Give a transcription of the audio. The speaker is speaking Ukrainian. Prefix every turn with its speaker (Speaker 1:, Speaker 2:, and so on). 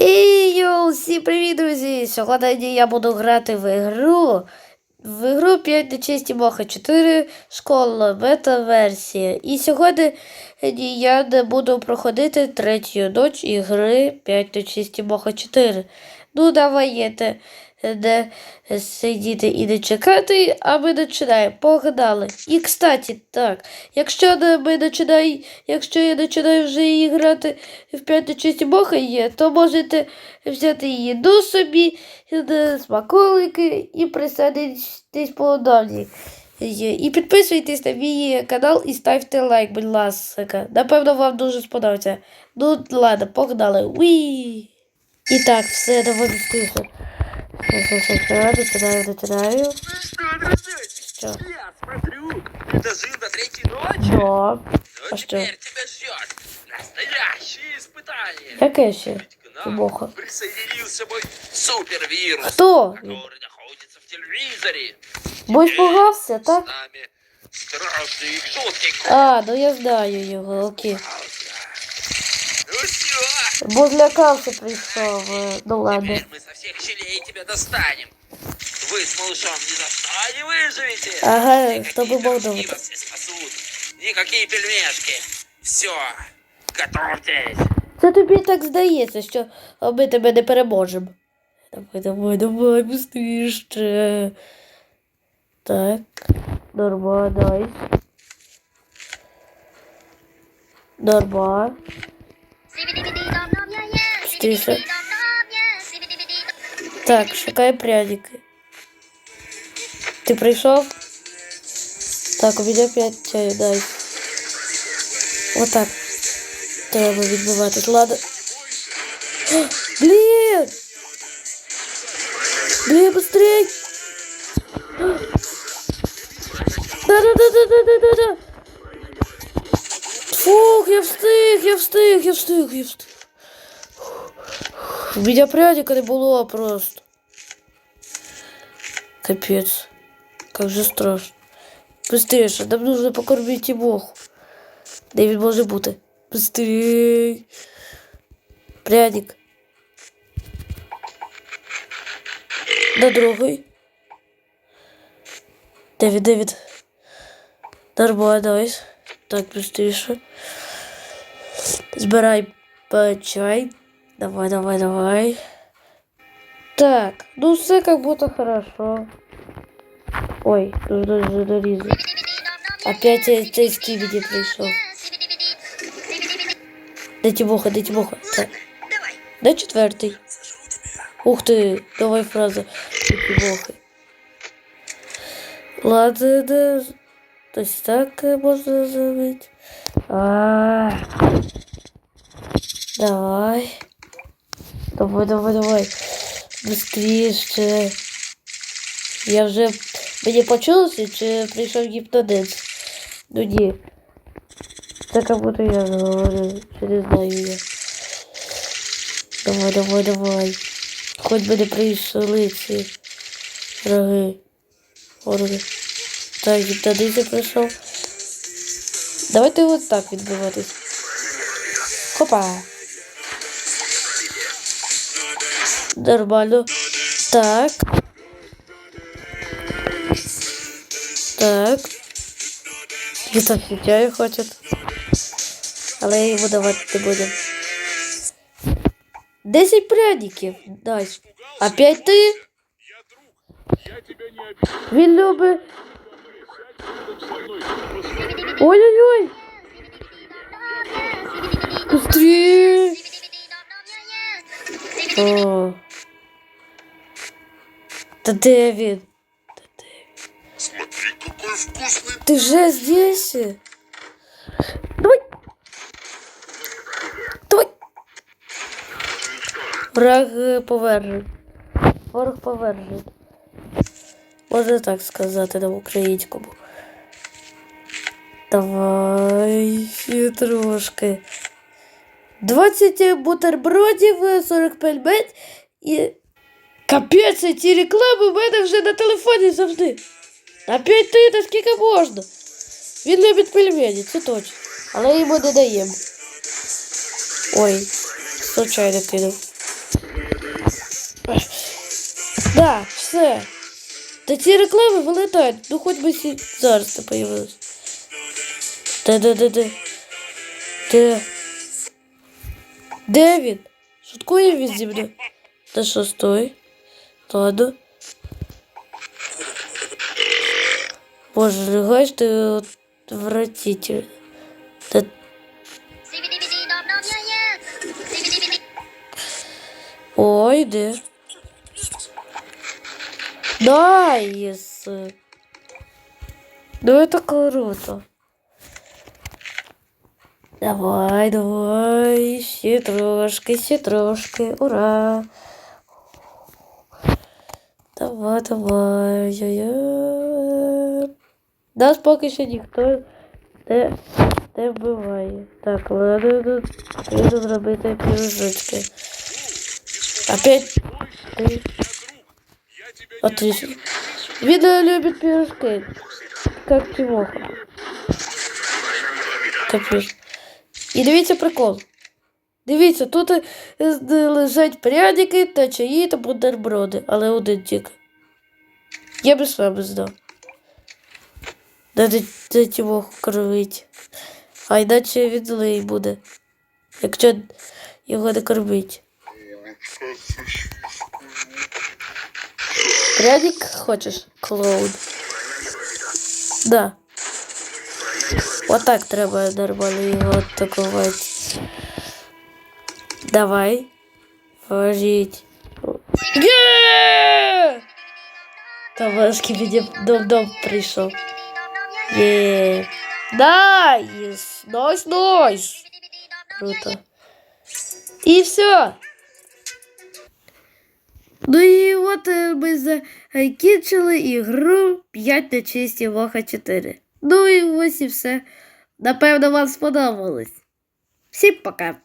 Speaker 1: І йоу, всім привіт, друзі! Сьогодні я буду грати в ігру. В ігру 5 нечисті Моха 4 школа бета-версія. І сьогодні я не буду проходити третю ніч ігри 5 на честі Моха 4. Ну, давайте не сидіти і не чекати, а ми починаємо. Погнали. І, кстати, так, якщо ми починаю, якщо я починаю вже її грати в п'ятій часті Бога є, то можете взяти їду собі, е, смаколики і присадитись поодалі. Є. І підписуйтесь на мій канал і ставте лайк, будь ласка. Напевно, вам дуже сподобається. Ну, ладно, погнали. Уі! І так, все доволі скучно. Починаю, починаю.
Speaker 2: Что, дружочек?
Speaker 1: Что?
Speaker 2: Я смотрю, ты дожил до третьей ночи.
Speaker 1: Да.
Speaker 2: Ну,
Speaker 1: А
Speaker 2: теперь
Speaker 1: что?
Speaker 2: тебя ждет настоящее испытание.
Speaker 1: Яке ще?
Speaker 2: Ведь к нам
Speaker 1: Плохо.
Speaker 2: присоединился мой супервирус,
Speaker 1: Хто?
Speaker 2: который находится в телевизоре.
Speaker 1: Бо
Speaker 2: Теперь
Speaker 1: испугався,
Speaker 2: с
Speaker 1: так?
Speaker 2: нами страшный и жуткий
Speaker 1: А, ну я знаю його, окей.
Speaker 2: Кубрауса. Ну все,
Speaker 1: Бо злякався прийшов. е, Ну ладно.
Speaker 2: теперь мы со всех щелей тебя достанем. Вы с малышом ни за что не выживете.
Speaker 1: Ага,
Speaker 2: Никакие
Speaker 1: чтобы был
Speaker 2: пирожки
Speaker 1: дома.
Speaker 2: вас не спасут. Никакие пельмешки. Все, готовьтесь.
Speaker 1: Це тобі так здається, що ми тебе не переможемо. Давай, давай, давай, быстріше. Так, норма, дай. Норма.
Speaker 3: Тише.
Speaker 1: Так, шукай пряники. Ти прийшов? Так, у мене 5 чаю, дай. Отак. Треба відбиватись. Ладно. О, Блін! Блін, быстрей! Да-да-да-да-да-да-да! Фух, я встиг, я встиг, я встиг, я встиг. У меня пряника не было просто. Капец. Как же страшно. Быстрее, нам нужно покормить Тимоху. Де він може бути? Быстрей. Пряник. На другий. Девід, Девід. Нормально, давай. Так, быстрее. Збирай чай. Давай, давай, давай. Так, ну все как будто хорошо. Ой, тут даже дорезы. Опять этой скибиди пришел. Дайте бога, дайте бога. Так. Дай четвертый. Ух ты, давай фраза. Дайте бога. Ладно, да. То есть так можно забыть. А -а -а. Давай. Давай, давай, давай. Быстріше. Я вже... Мені почулося, чи прийшов гіпнодиз? Ну ні. Це як будто я говорю, чи не знаю я. Давай, давай, давай. Хоч би не прийшли ці роги. Органи. Так, гіпнодиз прийшов. Давайте от так відбиватись. Хопа. Нормально. Так. Так. І так чаю хочет. Але я йому давати не будем. Десять пряників. Дай. Опять ти? Він любить. Ой-ой-ой. Быстрее. О. Та де він?
Speaker 4: Смотри, какой вкусный
Speaker 1: Ты же здесь? Давай. Давай. Враг е, повержен. Ворог повержен. Можна так сказати на українському. Давай трошки. 20 бутербродів, 45 мет і. Капець, ці реклами в мене вже на телефоні завжди. Опять ти, та скільки можна? Він любить пельмені, це точно. Але йому не даємо. Ой, случайно кинув. Да, все. Та ці реклами вилетають. Ну хоч би сі... зараз це появилось. Де, де, де, де? Де? Де він? Шуткує він зі мною? Та що, стой? Ладно. Боже, легаешь ты отвратительно. Ой, да. Да, если. Ну это круто. Давай, давай, еще трошки, ура! Давай, давай, я-я. Нас поки що ніхто не, не вбиває. Так, ладно, тут треба зробити пірожочки. Опять ты. Отлично. Видно, любит пирожки. Как Тимоха. Капець. І дивіться прикол. Дивіться, тут е, лежать пряники та чаї та бутерброди, але один тільки. Я би сам здав. Де, де, де Тимоху кормить. А іначе він злий буде. Якщо його не кормить. Пряник хочешь, клоун? Да. Вот так треба нормально його атакувати. Давай. Положить. Є! Тамашки мені дом-дом прийшов. Є. Найс! Найс, найс! Круто. І все. Ну і от е, ми закінчили ігру 5 на чисті Воха 4. Ну і ось і все. Напевно, вам сподобалось. Всім пока!